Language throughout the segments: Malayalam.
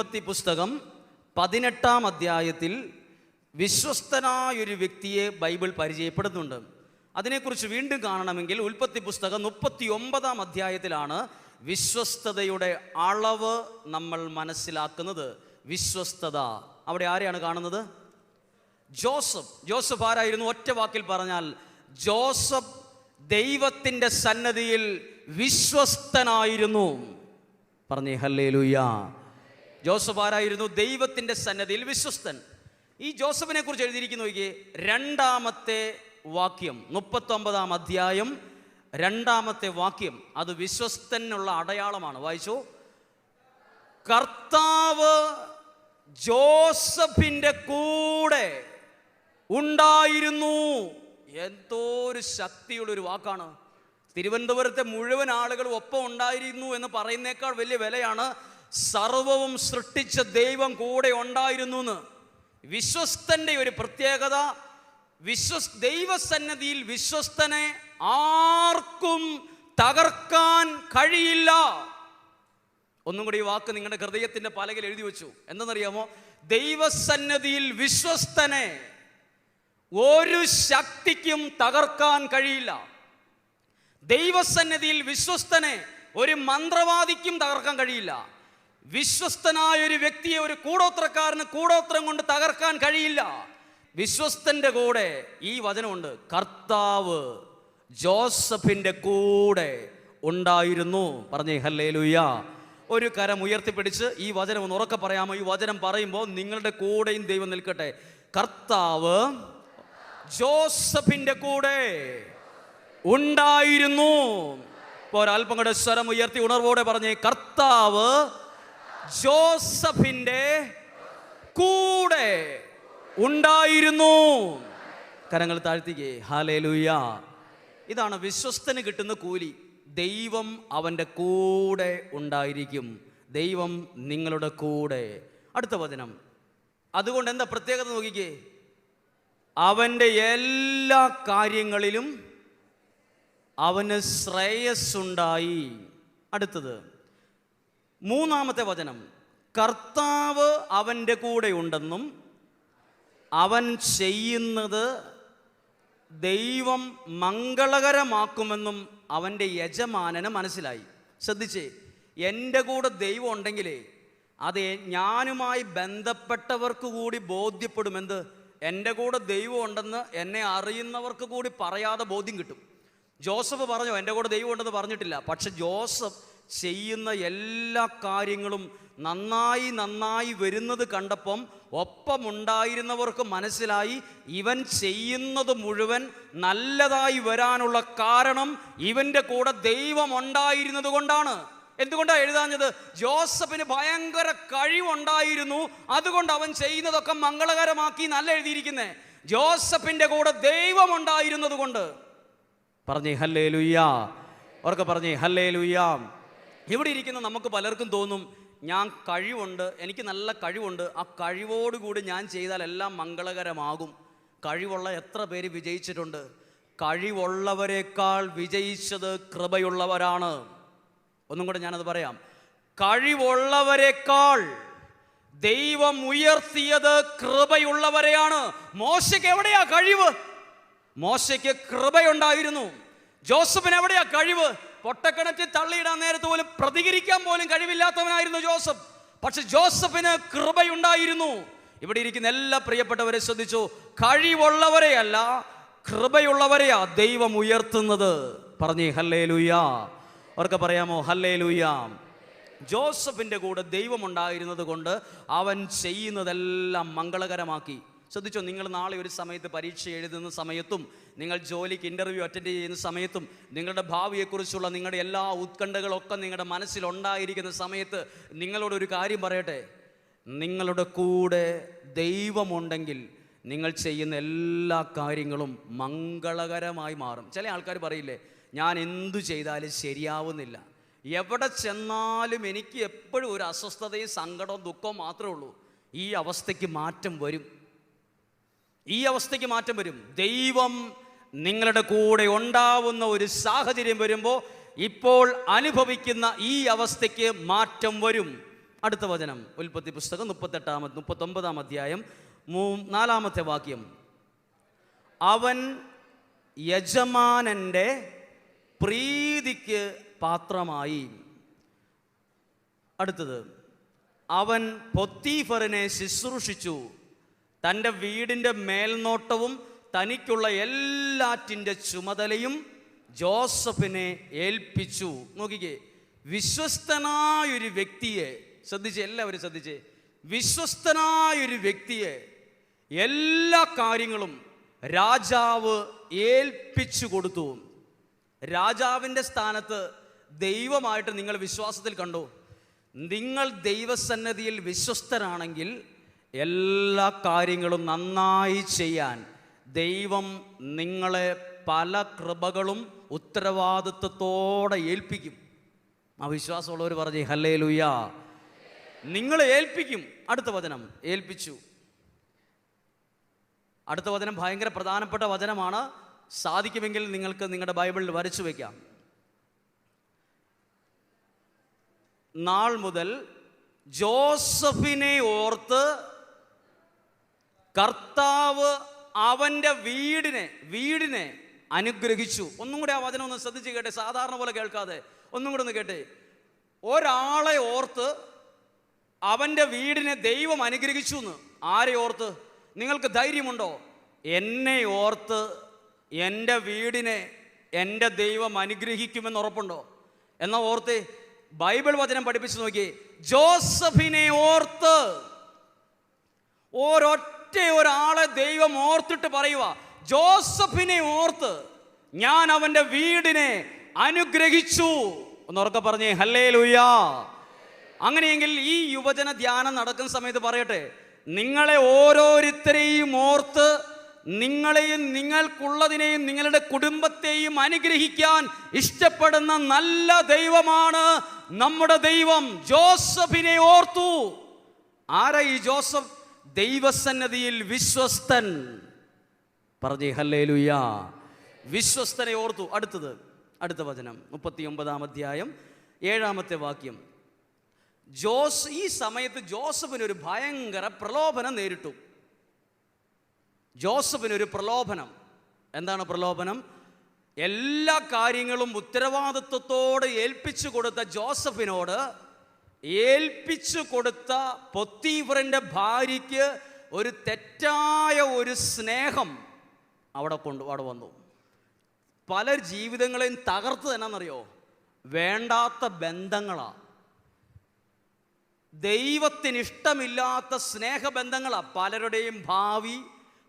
ഉൽപ്പത്തി പുസ്തകം പതിനെട്ടാം അധ്യായത്തിൽ വിശ്വസ്തനായൊരു വ്യക്തിയെ ബൈബിൾ പരിചയപ്പെടുന്നുണ്ട്. അതിനെക്കുറിച്ച് വീണ്ടും കാണണമെങ്കിൽ ഉൽപ്പത്തി പുസ്തകം മുപ്പത്തി ഒമ്പതാം അധ്യായത്തിലാണ് വിശ്വസ്തതയുടെ അളവ് നമ്മൾ മനസ്സിലാക്കുന്നത്. വിശ്വസ്തത. അവിടെ ആരെയാണ് കാണുന്നത്? ജോസഫ്. ജോസഫ് ആരായിരുന്നു? ഒറ്റ വാക്കിൽ പറഞ്ഞാൽ ജോസഫ് ദൈവത്തിന്റെ സന്നദ്ധിയിൽ വിശ്വസ്തനായിരുന്നു. പറഞ്ഞേ ഹല്ലേ ജോസഫ് ആരായിരുന്നു? ദൈവത്തിന്റെ സന്നദ്ധിയിൽ വിശ്വസ്തൻ. ഈ ജോസഫിനെ കുറിച്ച് എഴുതിയിരിക്കുന്നു നോക്കിയേ രണ്ടാമത്തെ വാക്യം മുപ്പത്തൊമ്പതാം അധ്യായം രണ്ടാമത്തെ വാക്യം. അത് വിശ്വസ്തനുള്ള അടയാളമാണ്. വായിച്ചു. കർത്താവ് ജോസഫിന്റെ കൂടെ ഉണ്ടായിരുന്നു. എന്തോ ഒരു ശക്തിയുള്ള ഒരു വാക്കാണ്. തിരുവനന്തപുരത്തെ മുഴുവൻ ആളുകൾ ഒപ്പം ഉണ്ടായിരുന്നു എന്ന് പറയുന്നേക്കാൾ വലിയ വിലയാണ് സർവവും സൃഷ്ടിച്ച ദൈവം കൂടെ ഉണ്ടായിരുന്നു എന്ന് വിശ്വസ്തന്റെ ഒരു പ്രത്യേകത വിശ്വസ് ദൈവസന്നദ്ധിയിൽ വിശ്വസ്തനെ ആർക്കും തകർക്കാൻ കഴിയില്ല. ഒന്നും കൂടി ഈ വാക്ക് നിങ്ങളുടെ ഹൃദയത്തിന്റെ പലകയിൽ എഴുതി വെച്ചു. എന്തെന്നറിയാമോ? ദൈവസന്നദ്ധിയിൽ വിശ്വസ്തനെ ഒരു ശക്തിക്കും തകർക്കാൻ കഴിയില്ല. ദൈവസന്നദ്ധിയിൽ വിശ്വസ്തനെ ഒരു മന്ത്രവാദിക്കും തകർക്കാൻ കഴിയില്ല. വിശ്വസ്തനായ ഒരു വ്യക്തിയെ ഒരു കൂടോത്രക്കാരന് കൂടോത്രം കൊണ്ട് തകർക്കാൻ കഴിയില്ല. വിശ്വസ്തന്റെ കൂടെ ഈ വചനമുണ്ട്. കർത്താവ് ജോസഫിന്റെ കൂടെ ഉണ്ടായിരുന്നു. പറഞ്ഞേ ഹല്ലേ ഒരു കരം ഉയർത്തിപ്പിടിച്ച് ഈ വചനം ഒന്ന് ഉറക്കെ പറയാമോ? ഈ വചനം പറയുമ്പോൾ നിങ്ങളുടെ കൂടെയും ദൈവം നിൽക്കട്ടെ. കർത്താവ് ജോസഫിന്റെ കൂടെ ഉണ്ടായിരുന്നു. ഇപ്പോൾ ഒരൽപ്പം കൂടെ സ്വരം ഉയർത്തി ഉണർവോടെ പറഞ്ഞേ കർത്താവ് ജോസഫിന്റെ കൂടെ ഉണ്ടായിരുന്നു. കരങ്ങൾ താഴ്ത്തിക്കേ. ഹാലേലുയ്യ ഇതാണ് വിശ്വസ്തന് കിട്ടുന്ന കൂലി. ദൈവം അവന്റെ കൂടെ ഉണ്ടായിരിക്കും. ദൈവം നിങ്ങളുടെ കൂടെ. അടുത്ത വചനം. അതുകൊണ്ട് എന്താ പ്രത്യേകത നോക്കിക്കേ. അവന്റെ എല്ലാ കാര്യങ്ങളിലും അവന് ശ്രേയസ്സുണ്ടായി. അടുത്തത്. മൂന്നാമത്തെ വചനം. കർത്താവ് അവന്റെ കൂടെ ഉണ്ടെന്നും അവൻ ചെയ്യുന്നത് ദൈവം മംഗളകരമാക്കുമെന്നും അവന്റെ യജമാനന് മനസ്സിലായി. ശ്രദ്ധിച്ചേ എന്റെ കൂടെ ദൈവം ഉണ്ടെങ്കിലേ അത് ഞാനുമായി ബന്ധപ്പെട്ടവർക്ക് കൂടി ബോധ്യപ്പെടുമെന്ത് എന്റെ കൂടെ ദൈവം ഉണ്ടെന്ന് എന്നെ അറിയുന്നവർക്ക് കൂടി പറയാതെ ബോധ്യം കിട്ടും. ജോസഫ് പറഞ്ഞു എന്റെ കൂടെ ദൈവം ഉണ്ടെന്ന് പറഞ്ഞിട്ടില്ല. പക്ഷെ ജോസഫ് ചെയ്യുന്ന എല്ലാ കാര്യങ്ങളും നന്നായി നന്നായി വരുന്നത് കണ്ടപ്പം ഒപ്പമുണ്ടായിരുന്നവർക്ക് മനസ്സിലായി ഇവൻ ചെയ്യുന്നത് മുഴുവൻ നല്ലതായി വരാനുള്ള കാരണം ഇവന്റെ കൂടെ ദൈവം ഉണ്ടായിരുന്നത് കൊണ്ടാണ്. എന്തുകൊണ്ടാണ് എഴുതാഞ്ഞത്? ജോസഫിന് ഭയങ്കര കഴിവുണ്ടായിരുന്നു. അതുകൊണ്ട് അവൻ ചെയ്യുന്നതൊക്കെ മംഗളകരമാക്കി നല്ല എഴുതിയിരിക്കുന്നേ. ജോസഫിന്റെ കൂടെ ദൈവം ഉണ്ടായിരുന്നതുകൊണ്ട് പറഞ്ഞേ ഹല്ലേ ലുയ്യാ അവർക്ക് പറഞ്ഞേ ഹല്ലേ ലുയ്യ ഇവിടെ ഇരിക്കുന്ന നമുക്ക് പലർക്കും തോന്നും ഞാൻ കഴിവുണ്ട് എനിക്ക് നല്ല കഴിവുണ്ട് ആ കഴിവോടുകൂടി ഞാൻ ചെയ്താൽ എല്ലാം മംഗളകരമാകും. കഴിവുള്ള എത്ര പേര് വിജയിച്ചിട്ടുണ്ട്? കഴിവുള്ളവരെക്കാൾ വിജയിച്ചത് കൃപയുള്ളവരാണ്. ഒന്നും കൂടെ ഞാനത് പറയാം. കഴിവുള്ളവരെക്കാൾ ദൈവം ഉയർത്തിയത് കൃപയുള്ളവരെയാണ്. മോശയ്ക്ക് എവിടെയാ കഴിവ്? മോശയ്ക്ക് കൃപയുണ്ടായിരുന്നു. ജോസഫിന് എവിടെയാ കഴിവ്? പൊട്ടക്കിണറ്റിൽ തള്ളിയിടാൻ നേരത്ത് പോലും പ്രതികരിക്കാൻ പോലും കഴിവില്ലാത്തവനായിരുന്നു ജോസഫ്. പക്ഷെ ജോസഫിന് കൃപയുണ്ടായിരുന്നു. ഇവിടെ ഇരിക്കുന്ന എല്ലാ പ്രിയപ്പെട്ടവരെ ശ്രദ്ധിച്ചു. കഴിവുള്ളവരെയല്ല കൃപയുള്ളവരെയാ ദൈവം ഉയർത്തുന്നത്. പറഞ്ഞേ ഹല്ലേ ലുയാ അവർക്ക് പറയാമോ? ഹല്ലേ ലുയാ ജോസഫിന്റെ കൂടെ ദൈവമുണ്ടായിരുന്നത് കൊണ്ട് അവൻ ചെയ്യുന്നതെല്ലാം മംഗളകരമാക്കി. ശ്രദ്ധിച്ചോ നിങ്ങൾ നാളെ ഒരു സമയത്ത് പരീക്ഷ എഴുതുന്ന സമയത്തും നിങ്ങൾ ജോലിക്ക് ഇന്റർവ്യൂ അറ്റൻഡ് ചെയ്യുന്ന സമയത്തും നിങ്ങളുടെ ഭാവിയെക്കുറിച്ചുള്ള നിങ്ങളുടെ എല്ലാ ഉത്കണ്ഠകളൊക്കെ നിങ്ങളുടെ മനസ്സിലുണ്ടായിരിക്കുന്ന സമയത്ത് നിങ്ങളോടൊരു കാര്യം പറയട്ടെ? നിങ്ങളുടെ കൂടെ ദൈവമുണ്ടെങ്കിൽ നിങ്ങൾ ചെയ്യുന്ന എല്ലാ കാര്യങ്ങളും മംഗളകരമായി മാറും. ചില ആൾക്കാർ പറയില്ലേ ഞാൻ എന്തു ചെയ്താലും ശരിയാവുന്നില്ല. എവിടെ ചെന്നാലും എനിക്ക് എപ്പോഴും ഒരു അസ്വസ്ഥതയും സങ്കടവും ദുഃഖവും മാത്രമേ ഉള്ളൂ. ഈ അവസ്ഥയ്ക്ക് മാറ്റം വരും. ഈ അവസ്ഥയ്ക്ക് മാറ്റം വരും. ദൈവം നിങ്ങളുടെ കൂടെ ഉണ്ടാവുന്ന ഒരു സാഹചര്യം വരുമ്പോൾ ഇപ്പോൾ അനുഭവിക്കുന്ന ഈ അവസ്ഥയ്ക്ക് മാറ്റം വരും. അടുത്ത വചനം ഉൽപ്പത്തി പുസ്തകം മുപ്പത്തെട്ടാമ മുപ്പത്തൊമ്പതാം അധ്യായം മൂ നാലാമത്തെ വാക്യം. അവൻ യജമാനന്റെ പ്രീതിക്ക് പാത്രമായി. അടുത്തത് അവൻ പൊത്തീഫറിനെ ശുശ്രൂഷിച്ചു. തന്റെ വീടിന്റെ മേൽനോട്ടവും തനിക്കുള്ള എല്ലാറ്റിന്റെ ചുമതലയും ജോസഫിനെ ഏൽപ്പിച്ചു. നോക്കിക്കേ വിശ്വസ്തനായൊരു വ്യക്തിയെ ശ്രദ്ധിച്ച് എല്ലാവരും ശ്രദ്ധിച്ച് വിശ്വസ്തനായൊരു വ്യക്തിയെ എല്ലാ കാര്യങ്ങളും രാജാവ് ഏൽപ്പിച്ചു കൊടുത്തു. രാജാവിന്റെ സ്ഥാനത്ത് ദൈവമായിട്ട് നിങ്ങൾ വിശ്വാസത്തിൽ കണ്ടു? നിങ്ങൾ ദൈവസന്നദ്ധിയിൽ വിശ്വസ്തരാണെങ്കിൽ എല്ലാ കാര്യങ്ങളും നന്നായി ചെയ്യാൻ ദൈവം നിങ്ങളെ പല കൃപകളും ഉത്തരവാദിത്വത്തോടെ ഏൽപ്പിക്കും. ആ വിശ്വാസമുള്ളവർ പറഞ്ഞേ ഹല്ലേ ലുയാ നിങ്ങളെ ഏൽപ്പിക്കും. അടുത്ത വചനം. ഏൽപ്പിച്ചു. അടുത്ത വചനം ഭയങ്കര പ്രധാനപ്പെട്ട വചനമാണ്. സാധിക്കുമെങ്കിൽ നിങ്ങൾക്ക് നിങ്ങളുടെ ബൈബിളിൽ വരച്ചു വയ്ക്കാം നാൾ മുതൽ ജോസഫിനെ ഓർത്ത് കർത്താവ് അവന്റെ വീടിനെ വീടിനെ അനുഗ്രഹിച്ചു. ഒന്നും കൂടെ ആ വചനം ഒന്ന് ശ്രദ്ധിച്ച് കേട്ടെ സാധാരണ പോലെ കേൾക്കാതെ. ഒന്നും കൂടെ ഒന്ന് കേട്ടെ. ഒരാളെ ഓർത്ത് അവന്റെ വീടിനെ ദൈവം അനുഗ്രഹിച്ചു എന്ന്. ആരെ ഓർത്ത്? നിങ്ങൾക്ക് ധൈര്യമുണ്ടോ? എന്നെ ഓർത്ത് എന്റെ വീടിനെ എന്റെ ദൈവം അനുഗ്രഹിക്കുമെന്ന് ഉറപ്പുണ്ടോ? എന്നാ ഓർത്ത് ബൈബിൾ വചനം പഠിപ്പിച്ചു നോക്കി ജോസഫിനെ ഓർത്ത്. ഒരൊറ്റ ഒരാളെ ദൈവം ഓർത്തിട്ട് പറയുക ജോസഫിനെ ഓർത്ത് ഞാൻ അവന്റെ വീടിനെ അനുഗ്രഹിച്ചു. ഒന്നുറക്കെ പറഞ്ഞേ ഹല്ലേ ലുയാ അങ്ങനെയെങ്കിൽ ഈ യുവജന ധ്യാനം നടക്കുന്ന സമയത്ത് പറയട്ടെ നിങ്ങളെ ഓരോരുത്തരെയും ഓർത്ത് നിങ്ങളെയും നിങ്ങൾക്കുള്ളതിനെയും നിങ്ങളുടെ കുടുംബത്തെയും അനുഗ്രഹിക്കാൻ ഇഷ്ടപ്പെടുന്ന നല്ല ദൈവമാണ് നമ്മുടെ ദൈവം. ജോസഫിനെ ഓർത്തു. ആരാ ഈ ജോസഫ്? ദൈവസന്നതിയിൽ വിശ്വസ്തൻ. പറഞ്ഞേ ഹല്ലേ ലുയാ വിശ്വസ്തനെ ഓർത്തു. അടുത്തത് അടുത്ത വചനം മുപ്പത്തി ഒമ്പതാം അധ്യായം ഏഴാമത്തെ വാക്യം. ജോസ് ഈ സമയത്ത് ജോസഫിന് ഒരു ഭയങ്കര പ്രലോഭനം നേരിട്ടു. ജോസഫിന് ഒരു പ്രലോഭനം. എന്താണ് പ്രലോഭനം? എല്ലാ കാര്യങ്ങളും ഉത്തരവാദിത്വത്തോട് ഏൽപ്പിച്ചു കൊടുത്ത ജോസഫിനോട് ഏൽപ്പിച്ചു കൊടുത്ത പൊത്തീഫറിന്റെ ഭാര്യയ്ക്ക് ഒരു തെറ്റായ ഒരു സ്നേഹം അവിടെ കൊണ്ടു അവിടെ വന്നു. പല ജീവിതങ്ങളെയും തകർത്ത് തന്നെന്നറിയോ വേണ്ടാത്ത ബന്ധങ്ങളാണ് ദൈവത്തിന് ഇഷ്ടമില്ലാത്ത സ്നേഹബന്ധങ്ങളാണ് പലരുടെയും ഭാവി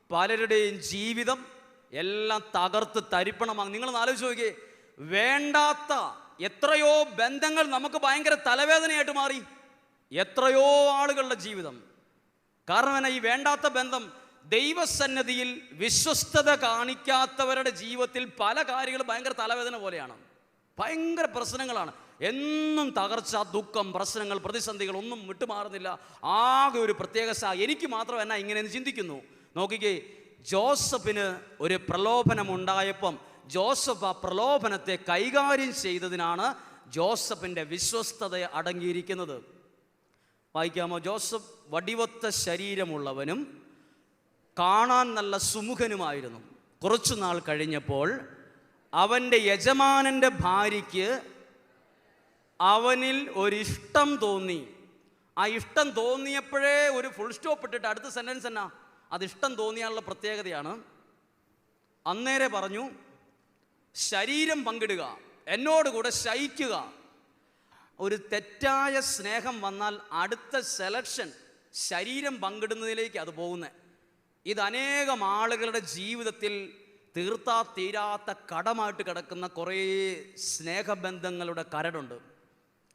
പലരുടെയും ജീവിതം എല്ലാം തകർത്ത് തരിപ്പണമാണ് നിങ്ങൾ ആലോചിച്ച് നോക്കിയേ. വേണ്ടാത്ത എത്രയോ ബന്ധങ്ങൾ നമുക്ക് ഭയങ്കര തലവേദനയായിട്ട് മാറി. എത്രയോ ആളുകളുടെ ജീവിതം. കാരണം എന്നാ ഈ വേണ്ടാത്ത ബന്ധം ദൈവസന്നദ്ധിയിൽ വിശ്വസ്തത കാണിക്കാത്തവരുടെ ജീവിതത്തിൽ പല കാര്യങ്ങളും ഭയങ്കര തലവേദന പോലെയാണ്. ഭയങ്കര പ്രശ്നങ്ങളാണ്. എന്നും തകർച്ച ദുഃഖം പ്രശ്നങ്ങൾ പ്രതിസന്ധികൾ ഒന്നും വിട്ടുമാറുന്നില്ല. ആകെ ഒരു പ്രത്യേക സാ എനിക്ക് മാത്രം എന്നാ ഇങ്ങനെയെന്ന് ചിന്തിക്കുന്നു. നോക്കിക്കേ ജോസഫിന് ഒരു പ്രലോഭനം ഉണ്ടായപ്പം ജോസഫ് ആ പ്രലോഭനത്തെ കൈകാര്യം ചെയ്തതിനാണ് ജോസഫിന്റെ വിശ്വസ്തത അടങ്ങിയിരിക്കുന്നത്. വായിക്കാമോ? ജോസഫ് വടിവത്ത ശരീരമുള്ളവനും കാണാൻ നല്ല സുമുഖനുമായിരുന്നു. കുറച്ചു നാൾ കഴിഞ്ഞപ്പോൾ അവന്റെ യജമാനന്റെ ഭാര്യയ്ക്ക് അവനിൽ ഒരിഷ്ടം തോന്നി. ആ ഇഷ്ടം തോന്നിയപ്പോഴേ ഒരു ഫുൾ സ്റ്റോപ്പ് ഇട്ടിട്ട് അടുത്ത സെന്റൻസ് എന്നാ? അത് ഇഷ്ടം തോന്നിയാനുള്ള പ്രത്യേകതയാണ്. അന്നേരെ പറഞ്ഞു ശരീരം പങ്കിടുക എന്നോടുകൂടെ ശയിക്കുക. ഒരു തെറ്റായ സ്നേഹം വന്നാൽ അടുത്ത സെലക്ഷൻ ശരീരം പങ്കിടുന്നതിലേക്ക് അത് പോകുന്നത് ഇത് അനേകം ആളുകളുടെ ജീവിതത്തിൽ തീർത്താ തീരാത്ത കടമായിട്ട് കിടക്കുന്ന കുറേ സ്നേഹബന്ധങ്ങളുടെ കരടുണ്ട്.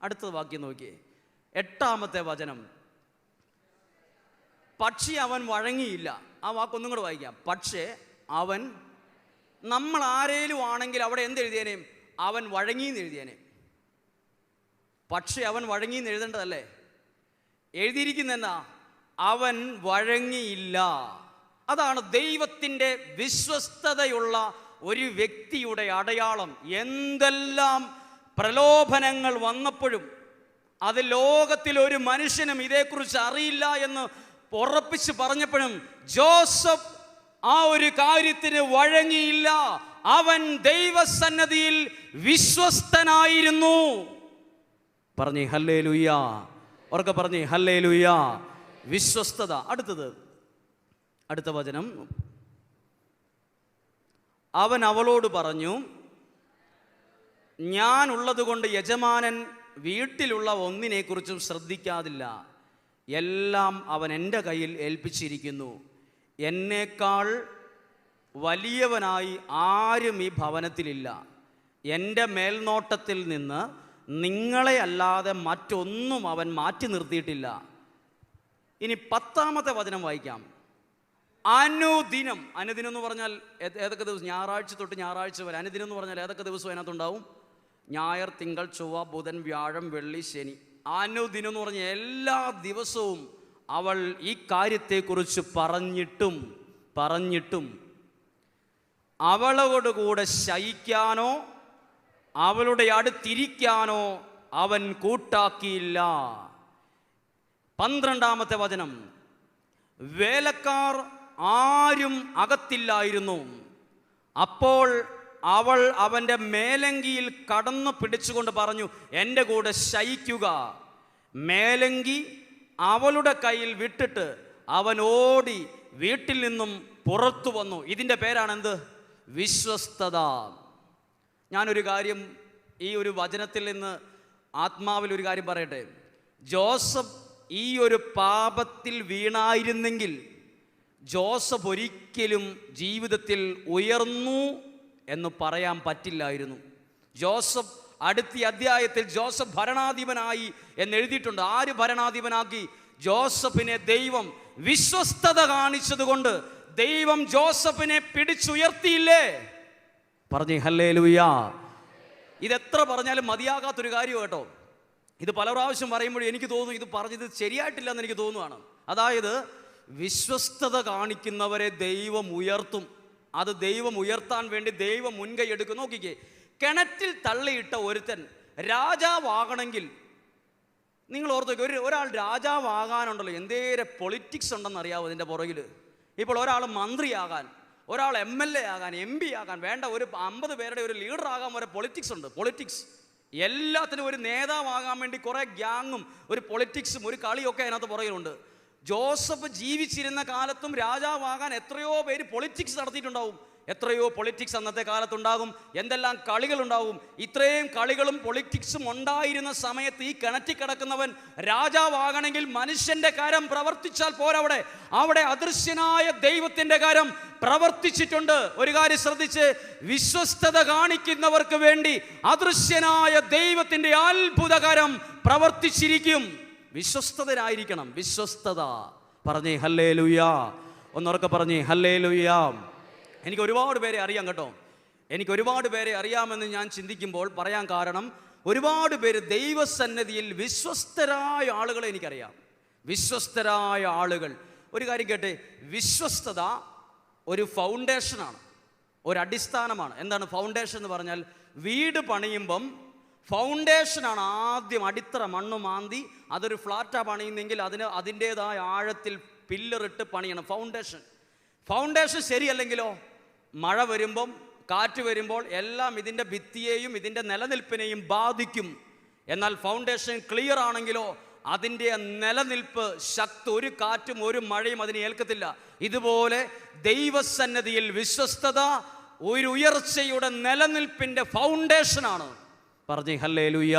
അടുത്ത വാക്യം നോക്കിയേ. എട്ടാമത്തെ വചനം. പക്ഷി അവൻ വഴങ്ങിയില്ല. ആ വാക്കൊന്നും കൂടെ വായിക്കാം. പക്ഷേ അവൻ നമ്മൾ ആരേലും ആണെങ്കിൽ അവിടെ എന്തെഴുതിയേനെ അവൻ വഴങ്ങിയെന്ന് എഴുതിയേനെ. പക്ഷേ അവൻ വഴങ്ങിയെന്ന് എഴുതേണ്ടതല്ലേ? എഴുതിയിരിക്കുന്ന എന്നാ അവൻ വഴങ്ങിയില്ല. അതാണ് ദൈവത്തിന്റെ വിശ്വസ്തതയുള്ള ഒരു വ്യക്തിയുടെ അടയാളം. എന്തെല്ലാം പ്രലോഭനങ്ങൾ വന്നപ്പോഴും അത് ലോകത്തിൽ ഒരു മനുഷ്യനും ഇതേക്കുറിച്ച് അറിയില്ല എന്ന് ഉറപ്പിച്ച് പറഞ്ഞപ്പോഴും ജോസഫ് ആ ഒരു കാര്യത്തിന് വഴങ്ങിയില്ല. അവൻ ദൈവസന്നതിയിൽ വിശ്വസ്തനായിരുന്നു. പറഞ്ഞു ഹല്ലേ ലുയ്യ ഉറക്കെ പറഞ്ഞേ ഹല്ലേ ലുയ്യ വിശ്വസ്തത. അടുത്തത്. അടുത്ത വചനം. അവൻ അവളോട് പറഞ്ഞു ഞാൻ ഉള്ളതുകൊണ്ട് യജമാനൻ വീട്ടിലുള്ള ഒന്നിനെക്കുറിച്ചും ശ്രദ്ധിക്കാതില്ല. എല്ലാം അവൻ എന്റെ കയ്യിൽ ഏൽപ്പിച്ചിരിക്കുന്നു. എന്നേക്കാൾ വലിയവനായി ആരും ഈ ഭവനത്തിലില്ല. എന്റെ മേൽനോട്ടത്തിൽ നിന്ന് നിങ്ങളെ അല്ലാതെ മറ്റൊന്നും അവൻ മാറ്റി നിർത്തിയിട്ടില്ല. ഇനി പത്താമത്തെ വചനം വായിക്കാം. അനുദിനം അനുദിനം എന്ന് പറഞ്ഞാൽ ഏതൊക്കെ ദിവസം? ഞായറാഴ്ച തൊട്ട് ഞായറാഴ്ച വരെ. അനുദിനം എന്ന് പറഞ്ഞാൽ ഏതൊക്കെ ദിവസം അതിനകത്തുണ്ടാവും? ഞായർ തിങ്കൾ ചൊവ്വ ബുധൻ വ്യാഴം വെള്ളി ശനി. അനുദിനം എന്ന് പറഞ്ഞാൽ എല്ലാ ദിവസവും അവൾ ഈ കാര്യത്തെക്കുറിച്ച് പറഞ്ഞിട്ടും പറഞ്ഞിട്ടും അവളോട് കൂടെ ശയിക്കാനോ അവളുടെ അടുത്തിരിക്കാനോ അവൻ കൂട്ടാക്കിയില്ല. പന്ത്രണ്ടാമത്തെ വചനം. വേലക്കാർ ആരും അകത്തില്ലായിരുന്നു. അപ്പോൾ അവൾ അവന്റെ മേലങ്കിയിൽ കടന്നു പിടിച്ചുകൊണ്ട് പറഞ്ഞു എന്റെ കൂടെ ശയിക്കുക. മേലങ്കി അവളുടെ കയ്യിൽ വിട്ടിട്ട് അവൻ ഓടി വീട്ടിൽ നിന്നും പുറത്തു വന്നു. ഇതിന്റെ പേരാണെന്ത്? വിശ്വസ്തത. ഞാനൊരു കാര്യം ഈ ഒരു വചനത്തിൽ നിന്ന് ആത്മാവിൽ ഒരു കാര്യം പറയട്ടെ. ജോസഫ് ഈ ഒരു പാപത്തിൽ വീണായിരുന്നെങ്കിൽ ജോസഫ് ഒരിക്കലും ജീവിതത്തിൽ ഉയർന്നു എന്ന് പറയാൻ പറ്റില്ലായിരുന്നു. ജോസഫ് അടുത്ത അധ്യായത്തിൽ ജോസഫ് ഭരണാധിപനായി എന്ന് എഴുതിയിട്ടുണ്ട് ആര് ഭരണാധിപനാക്കി? ജോസഫിനെ ദൈവം വിശ്വസ്തത കാണിച്ചതുകൊണ്ട് ദൈവം ജോസഫിനെ പിടിച്ചുയർത്തിയില്ലേ? പറഞ്ഞു ഹല്ലേ ഇത് ഇതെത്ര പറഞ്ഞാലും മതിയാകാത്തൊരു കാര്യം കേട്ടോ. ഇത് പല പ്രാവശ്യം പറയുമ്പോഴും എനിക്ക് തോന്നുന്നു ഇത് പറഞ്ഞത് ശരിയായിട്ടില്ല എന്ന് എനിക്ക് തോന്നുവാണ്. അതായത് വിശ്വസ്തത കാണിക്കുന്നവരെ ദൈവം ഉയർത്തും. അത് ദൈവം ഉയർത്താൻ വേണ്ടി ദൈവം മുൻകൈ എടുക്കും. നോക്കിക്കേ കിണറ്റിൽ തള്ളിയിട്ട ഒരുത്തൻ രാജാവാകണമെങ്കിൽ നിങ്ങൾ ഓർത്ത് ഒരു ഒരാൾ രാജാവാകാനുണ്ടല്ലോ എന്തേരെ പൊളിറ്റിക്സ് ഉണ്ടെന്ന് അറിയാവോ ഇതിന്റെ പുറകിൽ ഇപ്പോൾ ഒരാൾ മന്ത്രിയാകാൻ ഒരാൾ എം എൽ എ ആകാൻ എം പി ആകാൻ വേണ്ട ഒരു അമ്പത് പേരുടെ ഒരു ലീഡർ ആകാൻ വരെ പൊളിറ്റിക്സ് ഉണ്ട് പൊളിറ്റിക്സ് എല്ലാത്തിനും ഒരു നേതാവാകാൻ വേണ്ടി കുറേ ഗ്യാങ്ങും ഒരു പൊളിറ്റിക്സും ഒരു കളിയൊക്കെ അതിനകത്ത് പുറകിലുണ്ട്. ജോസഫ് ജീവിച്ചിരുന്ന കാലത്തും രാജാവാകാൻ എത്രയോ പേര് പൊളിറ്റിക്സ് നടത്തിയിട്ടുണ്ടാവും. എത്രയോ പൊളിറ്റിക്സ് അന്നത്തെ കാലത്തുണ്ടാകും. എന്തെല്ലാം കളികളുണ്ടാവും. ഇത്രയും കളികളും പൊളിറ്റിക്സും ഉണ്ടായിരുന്ന സമയത്ത് ഈ കിണറ്റി കിടക്കുന്നവൻ രാജാവാകണമെങ്കിൽ മനുഷ്യന്റെ കാര്യം പ്രവർത്തിച്ചാൽ പോരവിടെ. അവിടെ അദൃശ്യനായ ദൈവത്തിന്റെ കാര്യം പ്രവർത്തിച്ചിട്ടുണ്ട്. ഒരു കാര്യം ശ്രദ്ധിച്ച് വിശ്വസ്തത കാണിക്കുന്നവർക്ക് വേണ്ടി അദൃശ്യനായ ദൈവത്തിന്റെ അത്ഭുതകരം പ്രവർത്തിച്ചിരിക്കും. വിശ്വസ്തതരായിരിക്കണം. വിശ്വസ്തത. പറഞ്ഞേ ഹല്ലേ ലുയാ ഒന്നുറക്കെ പറഞ്ഞേ ഹല്ലേ ലുയാ എനിക്ക് ഒരുപാട് പേരെ അറിയാം കേട്ടോ. എനിക്ക് ഒരുപാട് പേരെ അറിയാമെന്ന് ഞാൻ ചിന്തിക്കുമ്പോൾ പറയാൻ കാരണം ഒരുപാട് പേര് ദൈവസന്നതിയിൽ വിശ്വസ്തരായ ആളുകളെ എനിക്കറിയാം. വിശ്വസ്തരായ ആളുകൾ. ഒരു കാര്യം കേട്ടെ വിശ്വസ്തത ഒരു ഫൗണ്ടേഷനാണ്. ഒരു അടിസ്ഥാനമാണ് എന്താണ് ഫൗണ്ടേഷൻ എന്ന് പറഞ്ഞാൽ വീട് പണിയുമ്പം ഫൗണ്ടേഷനാണ് ആദ്യം അടിത്തറ മണ്ണ് മാന്തി അതൊരു ഫ്ലാറ്റാണ് പണിയുന്നെങ്കിൽ അതിന് അതിന്റേതായ ആഴത്തിൽ പില്ലറിട്ട് പണിയണം. ഫൗണ്ടേഷൻ. ഫൗണ്ടേഷൻ ശരിയല്ലെങ്കിലോ? മഴ വരുമ്പം കാറ്റ് വരുമ്പോൾ എല്ലാം ഇതിന്റെ ഭിത്തിയെയും ഇതിന്റെ നിലനിൽപ്പിനെയും ബാധിക്കും. എന്നാൽ ഫൗണ്ടേഷൻ ക്ലിയർ ആണെങ്കിലോ അതിന്റെ നിലനിൽപ്പ് ശക്തി ഒരു കാറ്റും ഒരു മഴയും അതിനെ ഏൽക്കത്തില്ല. ഇതുപോലെ ദൈവസന്നതിയിൽ വിശ്വസ്തത ഒരു ഉയർച്ചയുടെ നിലനിൽപ്പിന്റെ ഫൗണ്ടേഷനാണ് പറഞ്ഞേ ഹല്ലേ ലുയ്യ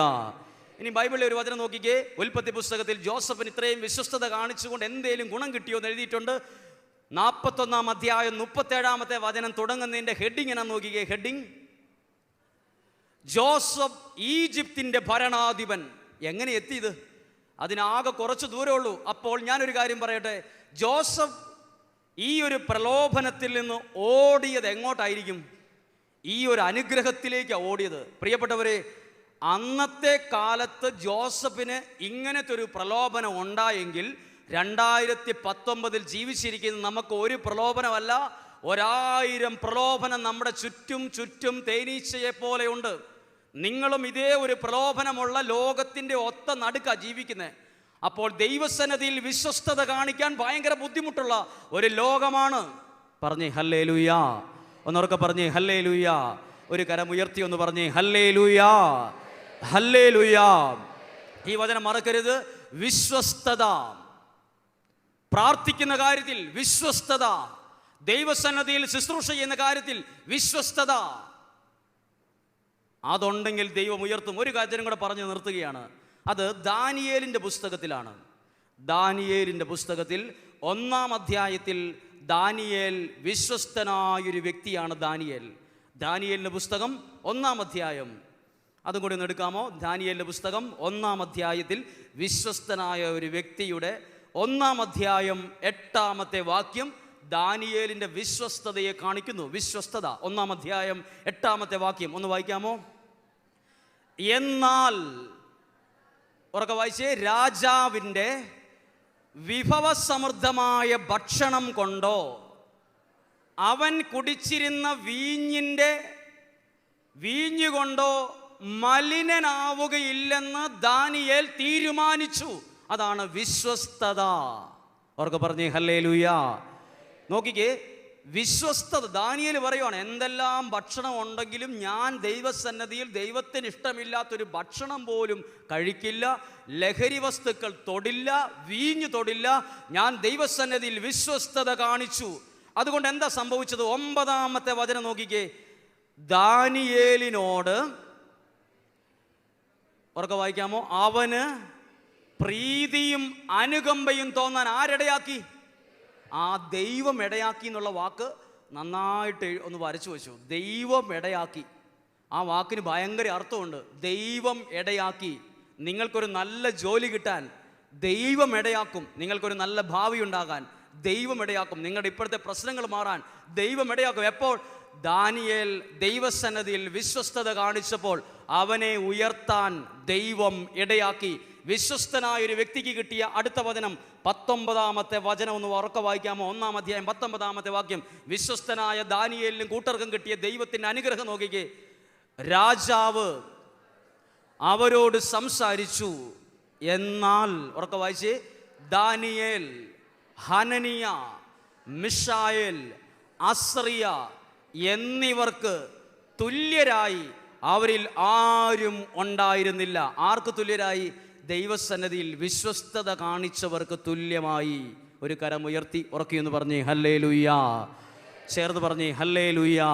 ഇനി ബൈബിളിൽ ഒരു വചനം നോക്കിക്കേ. ഉൽപ്പത്തി പുസ്തകത്തിൽ ജോസഫിന് ഇത്രയും വിശ്വസ്തത കാണിച്ചുകൊണ്ട് എന്തേലും ഗുണം കിട്ടിയോ എന്ന് എഴുതിയിട്ടുണ്ട്. നാൽപ്പത്തൊന്നാം അധ്യായം മുപ്പത്തേഴാമത്തെ വചനം തുടങ്ങുന്നതിന്റെ ഹെഡിങ് എന്നാ നോക്കിക്കേ? ഹെഡിങ് ജോസഫ് ഈജിപ്തിന്റെ ഭരണാധിപൻ. എങ്ങനെ എത്തിയത്? അതിനാകെ കുറച്ച് ദൂരമുള്ളൂ അപ്പോൾ ഞാനൊരു കാര്യം പറയട്ടെ? ജോസഫ് ഈ ഒരു പ്രലോഭനത്തിൽ നിന്ന് ഓടിയത് എങ്ങോട്ടായിരിക്കും? ഈ ഒരു അനുഗ്രഹത്തിലേക്കാണ് ഓടിയത്. പ്രിയപ്പെട്ടവരെ അന്നത്തെ കാലത്ത് ജോസഫിന് ഇങ്ങനത്തെ ഒരു പ്രലോഭനം ഉണ്ടായെങ്കിൽ രണ്ടായിരത്തി പത്തൊമ്പതിൽ ജീവിച്ചിരിക്കുന്ന നമുക്ക് ഒരു പ്രലോഭനമല്ല. ഒരായിരം പ്രലോഭനം നമ്മുടെ ചുറ്റും ചുറ്റും തേനീച്ചയെ പോലെയുണ്ട് നിങ്ങളും ഇതേ ഒരു പ്രലോഭനമുള്ള ലോകത്തിന്റെ ഒത്ത നടുക്ക ജീവിക്കുന്നത് അപ്പോൾ ദൈവസന്നതിയിൽ വിശ്വസ്തത കാണിക്കാൻ ഭയങ്കര ബുദ്ധിമുട്ടുള്ള ഒരു ലോകമാണ്. പറഞ്ഞേ ഹല്ലേ ലൂയാ ഒന്നോർക്കെ പറഞ്ഞേ ഹല്ലേ ലൂയാ ഒരു കരമുയർത്തി ഒന്ന് പറഞ്ഞേ ഹല്ലേ ലൂയാ ഹല്ലേ ലൂയാ ഈ വചനം മറക്കരുത്. വിശ്വസ്തത. പ്രാർത്ഥിക്കുന്ന കാര്യത്തിൽ വിശ്വസ്തത ദൈവസന്നദ്ധിയിൽ ശുശ്രൂഷ ചെയ്യുന്ന കാര്യത്തിൽ വിശ്വസ്തത. അതുണ്ടെങ്കിൽ ദൈവം ഉയർത്തും. ഒരു കാര്യം കൂടെ പറഞ്ഞു നിർത്തുകയാണ്. അത് ദാനിയേലിന്റെ പുസ്തകത്തിലാണ്. ദാനിയേലിന്റെ പുസ്തകത്തിൽ ഒന്നാം അധ്യായത്തിൽ ദാനിയേൽ വിശ്വസ്തനായൊരു വ്യക്തിയാണ് ദാനിയേൽ. ദാനിയേലിന്റെ പുസ്തകം ഒന്നാം അധ്യായം. അതും കൂടി ഒന്ന് എടുക്കാമോ? ദാനിയേലിന്റെ പുസ്തകം ഒന്നാം അധ്യായത്തിൽ വിശ്വസ്തനായ ഒരു വ്യക്തിയുടെ ഒന്നാം അധ്യായം എട്ടാമത്തെ വാക്യം ദാനിയേലിന്റെ വിശ്വസ്തതയെ കാണിക്കുന്നു. വിശ്വസ്തത. ഒന്നാം അധ്യായം എട്ടാമത്തെ വാക്യം. ഒന്ന് വായിക്കാമോ? എന്നാൽ ഉറക്കെ വായിച്ചേ രാജാവിന്റെ വിഭവസമൃദ്ധമായ ഭക്ഷണം കൊണ്ടോ അവൻ കുടിച്ചിരുന്ന വീഞ്ഞിന്റെ വീഞ്ഞുകൊണ്ടോ മലിനനാവുകയില്ലെന്ന് ദാനിയേൽ തീരുമാനിച്ചു. അതാണ് വിശ്വസ്തത. അവർക്ക് പറഞ്ഞേ ഹല്ലേ ലൂയ നോക്കിക്കേ വിശ്വസ്തത. ദാനിയൽ പറയുവാണ് എന്തെല്ലാം ഭക്ഷണം ഉണ്ടെങ്കിലും ഞാൻ ദൈവസന്നദ്ധിയിൽ ദൈവത്തിന് ഇഷ്ടമില്ലാത്തൊരു ഭക്ഷണം പോലും കഴിക്കില്ല ലഹരി വസ്തുക്കൾ തൊടില്ല വീഞ്ഞു തൊടില്ല ഞാൻ ദൈവസന്നദ്ധിയിൽ വിശ്വസ്തത കാണിച്ചു. അതുകൊണ്ട് എന്താ സംഭവിച്ചത്? ഒമ്പതാമത്തെ വചനം നോക്കിക്കേ ദാനിയേലിനോട് ഉറക്കെ വായിക്കാമോ? അവന് പ്രീതിയും അനുകമ്പയും തോന്നാൻ ആരിടയാക്കി? ആ ദൈവം ഇടയാക്കി എന്നുള്ള വാക്ക് നന്നായിട്ട് ഒന്ന് വരച്ചു വെച്ചു. ദൈവം ഇടയാക്കി. ആ വാക്കിന് ഭയങ്കര അർത്ഥമുണ്ട്. ദൈവം ഇടയാക്കി. നിങ്ങൾക്കൊരു നല്ല ജോലി കിട്ടാൻ ദൈവം ഇടയാക്കും. നിങ്ങൾക്കൊരു നല്ല ഭാവി ഉണ്ടാകാൻ ദൈവം ഇടയാക്കും. നിങ്ങളുടെ ഇപ്പോഴത്തെ പ്രശ്നങ്ങൾ മാറാൻ ദൈവം ഇടയാക്കും. എപ്പോൾ? ദാനിയേൽ ദൈവസന്നതിയിൽ വിശ്വസ്തത കാണിച്ചപ്പോൾ അവനെ ഉയർത്താൻ ദൈവം ഇടയാക്കി. വിശ്വസ്തനായ ഒരു വ്യക്തിക്ക് കിട്ടിയ അടുത്ത വചനം പത്തൊമ്പതാമത്തെ വചനം ഒന്ന് ഉറക്ക വായിക്കാമോ? ഒന്നാം അധ്യായം പത്തൊമ്പതാമത്തെ വാക്യം. വിശ്വസ്തനായ ദാനിയേലിനും കൂട്ടർക്കും കിട്ടിയ ദൈവത്തിന്റെ അനുഗ്രഹം നോക്കിക്കേ. രാജാവ് അവരോട് സംസാരിച്ചു. എന്നാൽ ഉറക്ക വായിച്ച് ദാനിയേൽ ഹനനിയ മിഷായേൽ അസ്രിയ എന്നിവർക്ക് തുല്യരായി അവരിൽ ആരും ഉണ്ടായിരുന്നില്ല. ആർക്ക് തുല്യരായി? ദൈവസന്നതിയിൽ വിശ്വസ്തത കാണിച്ചവർക്ക് തുല്യമായി ഒരു കരം ഉയർത്തി ഉറക്കിയെന്ന് പറഞ്ഞേ ഹല്ലേ ലുയ്യാ ചേർന്ന് പറഞ്ഞേ ഹല്ലേ ലുയ്യാ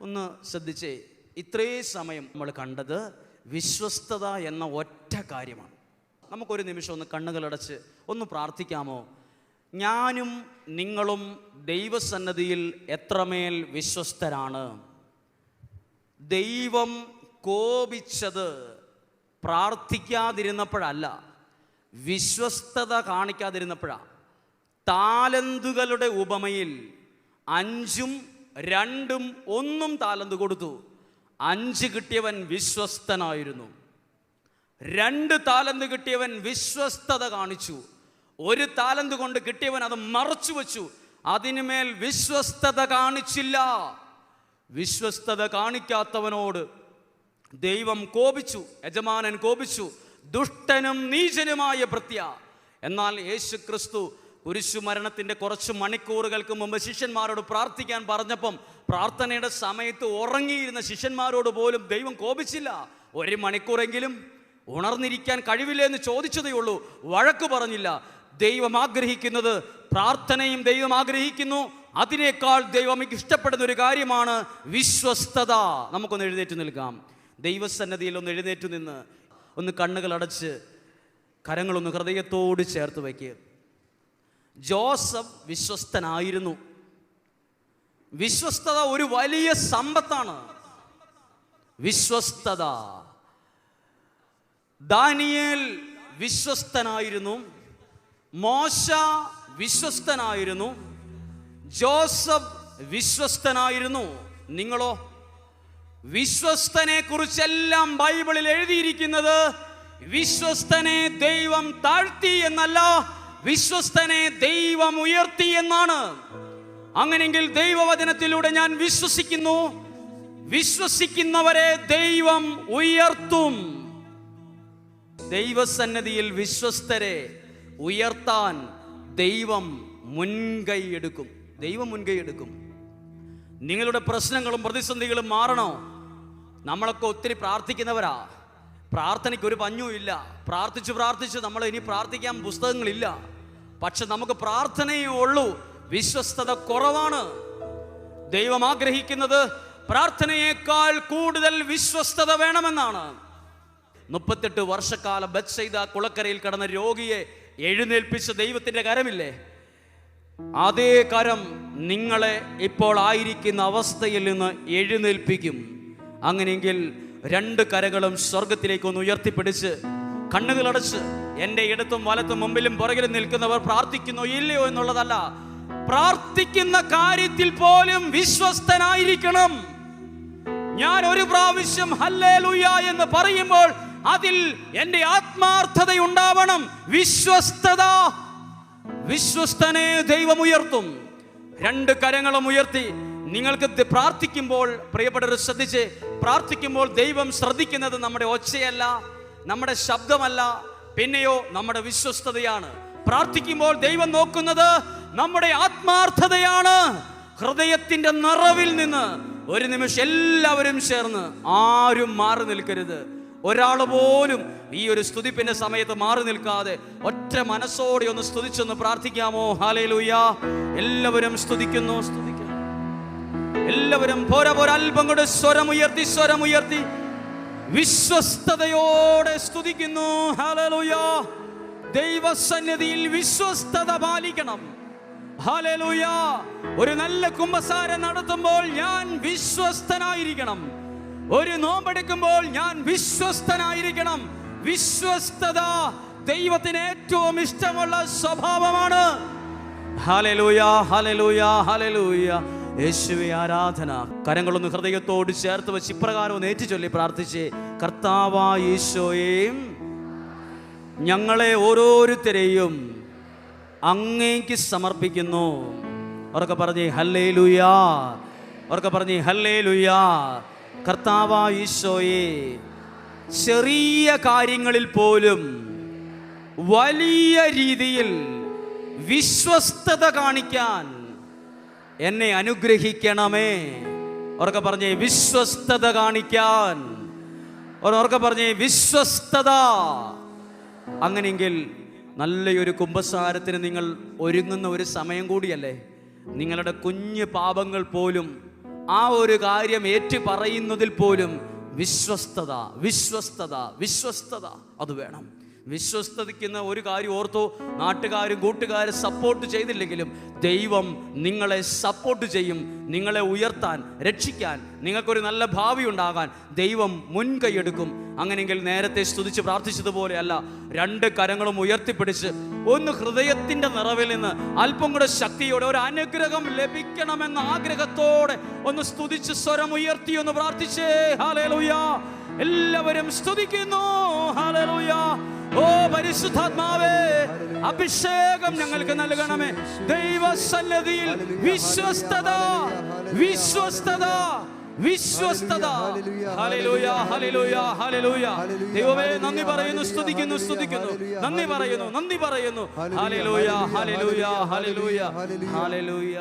ഒന്ന് ശ്രദ്ധിച്ചേ ഇത്രേ സമയം നമ്മൾ കണ്ടത് വിശ്വസ്തത എന്ന ഒറ്റ കാര്യമാണ്. നമുക്കൊരു നിമിഷം ഒന്ന് കണ്ണുകളടച്ച് ഒന്ന് പ്രാർത്ഥിക്കാമോ? ഞാനും നിങ്ങളും ദൈവസന്നതിയിൽ എത്രമേൽ വിശ്വസ്തരാണ്? ദൈവം കോപിച്ചത് പ്രാർത്ഥിക്കാതിരുന്നപ്പോഴല്ല വിശ്വസ്തത കാണിക്കാതിരുന്നപ്പോഴാണ് താലന്തുകളുടെ ഉപമയിൽ അഞ്ചും രണ്ടും ഒന്നും താലന്ത് കൊടുത്തു. അഞ്ച് കിട്ടിയവൻ വിശ്വസ്തനായിരുന്നു. രണ്ട് താലന്ത് കിട്ടിയവൻ വിശ്വസ്തത കാണിച്ചു. ഒരു താലന്ത് കൊണ്ട് കിട്ടിയവൻ അത് മറച്ചു വെച്ചു. അതിനുമേൽ വിശ്വസ്തത കാണിച്ചില്ല. വിശ്വസ്തത കാണിക്കാത്തവനോട് ദൈവം കോപിച്ചു യജമാനൻ കോപിച്ചു ദുഷ്ടനും നീചനുമായ പ്രത്യ. എന്നാൽ യേശു ക്രിസ്തു കുരിശു മരണത്തിന്റെ കുറച്ച് മണിക്കൂറുകൾക്ക് മുമ്പ് ശിഷ്യന്മാരോട് പ്രാർത്ഥിക്കാൻ പറഞ്ഞപ്പം പ്രാർത്ഥനയുടെ സമയത്ത് ഉറങ്ങിയിരുന്ന ശിഷ്യന്മാരോട് പോലും ദൈവം കോപിച്ചില്ല. ഒരു മണിക്കൂറെങ്കിലും ഉണർന്നിരിക്കാൻ കഴിവില്ല എന്ന് ചോദിച്ചതേ ഉള്ളൂ. വഴക്ക് പറഞ്ഞില്ല. ദൈവം ആഗ്രഹിക്കുന്നത് പ്രാർത്ഥനയും ദൈവം ആഗ്രഹിക്കുന്നു. അതിനേക്കാൾ ദൈവം ഇഷ്ടപ്പെടുന്ന ഒരു കാര്യമാണ് വിശ്വസ്തത. നമുക്കൊന്ന് എഴുന്നേറ്റ് നിൽക്കാം. ദൈവസന്നദ്ധിയിൽ ഒന്ന് എഴുന്നേറ്റ് നിന്ന് ഒന്ന് കണ്ണുകൾ അടച്ച് കരങ്ങളൊന്ന് ഹൃദയത്തോട് ചേർത്ത് വയ്ക്കുക ജോസഫ് വിശ്വസ്തനായിരുന്നു. വിശ്വസ്തത ഒരു വലിയ സമ്പത്താണ്. വിശ്വസ്തത. ദാനിയേൽ വിശ്വസ്തനായിരുന്നു. മോശ വിശ്വസ്തനായിരുന്നു. ജോസഫ് വിശ്വസ്തനായിരുന്നു. നിങ്ങളോ? വിശ്വസ്തനെ കുറിച്ചെല്ലാം ബൈബിളിൽ എഴുതിയിരിക്കുന്നത് വിശ്വസ്തനെ ദൈവം താഴ്ത്തി എന്നല്ല വിശ്വസ്തനെ ദൈവം ഉയർത്തി എന്നാണ്. അങ്ങനെങ്കിൽ ദൈവവചനത്തിലൂടെ ഞാൻ വിശ്വസിക്കുന്നു. വിശ്വസിക്കുന്നവരെ ദൈവം ഉയർത്തും. ദൈവസന്നതിയിൽ വിശ്വസ്തരെ ഉയർത്താൻ ദൈവം മുൻകൈ എടുക്കും. ദൈവം മുൻകൈ എടുക്കും. നിങ്ങളുടെ പ്രശ്നങ്ങളും പ്രതിസന്ധികളും മാറണോ? നമ്മളൊക്കെ ഒത്തിരി പ്രാർത്ഥിക്കുന്നവരാ. പ്രാർത്ഥനയ്ക്ക് ഒരു പഞ്ഞും ഇല്ല. പ്രാർത്ഥിച്ച് പ്രാർത്ഥിച്ച് നമ്മൾ ഇനി പ്രാർത്ഥിക്കാൻ പുസ്തകങ്ങളില്ല. പക്ഷെ നമുക്ക് പ്രാർത്ഥനയേ ഉള്ളൂ. വിശ്വസ്തത കുറവാണ്. ദൈവം ആഗ്രഹിക്കുന്നത് പ്രാർത്ഥനയേക്കാൾ കൂടുതൽ വിശ്വസ്തത വേണമെന്നാണ്. മുപ്പത്തെട്ട് വർഷക്കാലം ബത്സൈദ കുളക്കരയിൽ കടന്ന രോഗിയെ എഴുന്നേൽപ്പിച്ച ദൈവത്തിന്റെ കരമില്ലേ? അതേ കരം നിങ്ങളെ ഇപ്പോൾ ആയിരിക്കുന്ന അവസ്ഥയിൽ നിന്ന് എഴുന്നേൽപ്പിക്കും. അങ്ങനെയെങ്കിൽ രണ്ട് കരകളും സ്വർഗത്തിലേക്ക് ഒന്ന് ഉയർത്തിപ്പിടിച്ച് കണ്ണുകളടച്ച് എന്റെ ഇടത്തും വലത്തും മുമ്പിലും പുറകിലും നിൽക്കുന്നവർ പ്രാർത്ഥിക്കുന്നോ ഇല്ലയോ എന്നുള്ളതല്ല. പ്രാർത്ഥിക്കുന്ന കാര്യത്തിൽ പോലും വിശ്വസ്തനായിരിക്കണം. ഞാൻ ഒരു പ്രാവശ്യം ഹല്ലേലൂയ എന്ന് പറയുമ്പോൾ അതിൽ എന്റെ ആത്മാർത്ഥത ഉണ്ടാവണം വിശ്വസ്തത വിശ്വസ്തനെ ദൈവമുയർത്തും. രണ്ട് കരങ്ങളും ഉയർത്തി നിങ്ങൾക്ക് പ്രാർത്ഥിക്കുമ്പോൾ പ്രിയപ്പെട്ടവർ ശ്രദ്ധിച്ച് പ്രാർത്ഥിക്കുമ്പോൾ ദൈവം ശ്രദ്ധിക്കുന്നത് നമ്മുടെ ഒച്ചയല്ല നമ്മുടെ ശബ്ദമല്ല പിന്നെയോ നമ്മുടെ വിശ്വസ്തതയാണ്. പ്രാർത്ഥിക്കുമ്പോൾ ദൈവം നോക്കുന്നത് നമ്മുടെ ആത്മാർത്ഥതയാണ്. ഹൃദയത്തിന്റെ നിറവിൽ നിന്ന് ഒരു നിമിഷം എല്ലാവരും ചേർന്ന് ആരും മാറി നിൽക്കരുത്. ഒരാൾ പോലും ഈ ഒരു സ്തുതിപ്പിന്റെ സമയത്ത് മാറി നിൽക്കാതെ ഒറ്റ മനസ്സോടെ ഒന്ന് സ്തുതിച്ചൊന്ന് പ്രാർത്ഥിക്കാമോ? ഹാലേലൂയ എല്ലാവരും സ്തുതിക്കുന്നു സ്തുതിക്കുന്നു. എല്ലാവരും പോരാ പോരാ. അല്പം ഉയർത്തി സ്വരമുയർത്തി സ്വരമുയർത്തി. വിശ്വസ്തയോടെ സ്തുതിക്കുന്നു. ഹാലേലൂയ ദൈവസന്നിധിയിൽ വിശ്വസ്തത പാലിക്കണം. ഒരു നല്ല കുംഭസാരം നടത്തുമ്പോൾ ഞാൻ വിശ്വസ്തനായിരിക്കണം. ഒരു നോമ്പെടുക്കുമ്പോൾ ഞാൻ വിശ്വസ്തനായിരിക്കണം. വിശ്വസ്തത ദൈവത്തിന് ഏറ്റവും ഇഷ്ടമുള്ള സ്വഭാവമാണ്. ഹല്ലേലൂയ യേശുവെ ആരാധന. കരങ്ങളൊന്ന് ഹൃദയത്തോട് ചേർത്ത് വെച്ച് ഇപ്രകാരം ഒന്ന് ഏറ്റു ചൊല്ലി പ്രാർത്ഥിച്ച് കർത്താവാ ഈശോയെയും ഞങ്ങളെ ഓരോരുത്തരെയും അങ്ങേക്ക് സമർപ്പിക്കുന്നു. അവരൊക്കെ പറഞ്ഞേ ഹല്ലേ ലുയാ അവരൊക്കെ പറഞ്ഞേ ഹല്ലേ ലുയാ കർത്താവാ ഈശോയെ ചെറിയ കാര്യങ്ങളിൽ പോലും വലിയ രീതിയിൽ വിശ്വസ്തത കാണിക്കാൻ എന്നെ അനുഗ്രഹിക്കണമേ. ഓർക്കെ പറഞ്ഞേ വിശ്വസ്തത കാണിക്കാൻ. ഓർക്കെ പറഞ്ഞേ വിശ്വസ്തത. അങ്ങനെയെങ്കിൽ നല്ലൊരു കുംഭസാരത്തിന് നിങ്ങൾ ഒരുങ്ങുന്ന ഒരു സമയം കൂടിയല്ലേ? നിങ്ങളുടെ കുഞ്ഞു പാപങ്ങൾ പോലും ആ ഒരു കാര്യം ഏറ്റു പറയുന്നതിൽ പോലും വിശ്വസ്തത വിശ്വസ്തത വിശ്വസ്തത അത് വേണം. വിശ്വസ്തതയ്ക്കുന്ന ഒരു കാര്യം ഓർത്തോ നാട്ടുകാരും കൂട്ടുകാരും സപ്പോർട്ട് ചെയ്തില്ലെങ്കിലും ദൈവം നിങ്ങളെ സപ്പോർട്ട് ചെയ്യും നിങ്ങളെ ഉയർത്താൻ രക്ഷിക്കാൻ നിങ്ങൾക്കൊരു നല്ല ഭാവി ഉണ്ടാകാൻ ദൈവം മുൻകൈയെടുക്കും അങ്ങനെയെങ്കിൽ നേരത്തെ സ്തുതിച്ച് പ്രാർത്ഥിച്ചതുപോലെ അല്ല രണ്ട് കരങ്ങളും ഉയർത്തിപ്പിടിച്ച് ഒന്ന് ഹൃദയത്തിന്റെ നിറവിൽ നിന്ന് അല്പം കൂടെ ശക്തിയോടെ ഒരു അനുഗ്രഹം ലഭിക്കണമെന്ന ആഗ്രഹത്തോടെ ഒന്ന് സ്തുതിച്ച് സ്വരം ഉയർത്തി ഒന്ന് പ്രാർത്ഥിച്ചേ. എല്ലാവരും സ്തുതിക്കുന്നു. ഓ പരിശുദ്ധാത്മാവേ അഭിഷേകം ഞങ്ങൾക്ക് നൽകണമേ. ദൈവസന്നതിയിൽ വിശ്വസ്തത വിശ്വസ്തത. വിശ്വസ്തത. ദൈവമേ നന്ദി പറയുന്നു സ്തുതിക്കുന്നു സ്തുതിക്കുന്നു. നന്ദി പറയുന്നു നന്ദി പറയുന്നു. Hallelujah hallelujah hallelujah hallelujah.